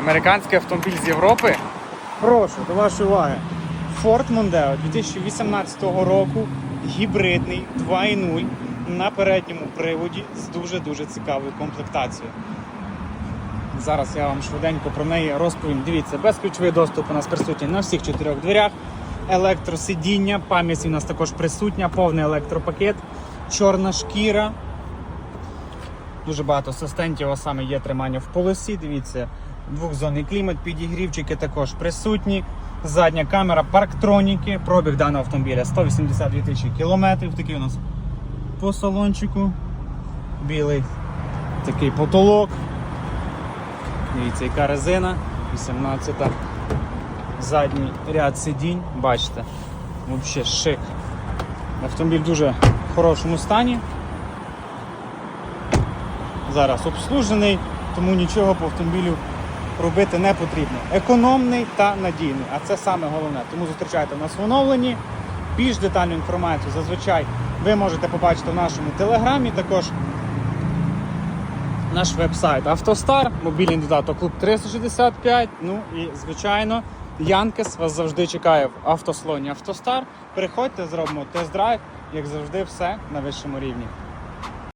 Американський автомобіль з Європи. Прошу, до вашої уваги. Ford Mondeo 2018 року, гібридний 2.0 на передньому приводі з дуже-дуже цікавою комплектацією. Зараз я вам швиденько про неї розповім. Дивіться, безключовий доступ у нас присутній на всіх чотирьох дверях. Електросидіння, пам'ять у нас також присутня, повний електропакет, чорна шкіра. Дуже багато асистентів, а саме є тримання в полосі. Дивіться, двохзонний клімат, підігрівчики також присутні. Задня камера, парктроніки. Пробіг даного автомобіля 182 тисячі кілометрів. Такий у нас по салончику. Білий такий потолок. Дивіться, яка резина, 18 Задній ряд сидінь, бачите, взагалі шик. Автомобіль в дуже хорошому стані. Зараз обслужений, тому нічого по автомобілю робити не потрібно. Економний та надійний, а це саме головне. Тому зустрічайте нас в оновленні. Більш детальну інформацію зазвичай ви можете побачити в нашому телеграмі. Також наш веб-сайт Автостар, мобільний додаток Клуб 365. Ну і звичайно, Янкес вас завжди чекає в автослоні Автостар. Приходьте, зробимо тест-драйв, як завжди, все на вищому рівні.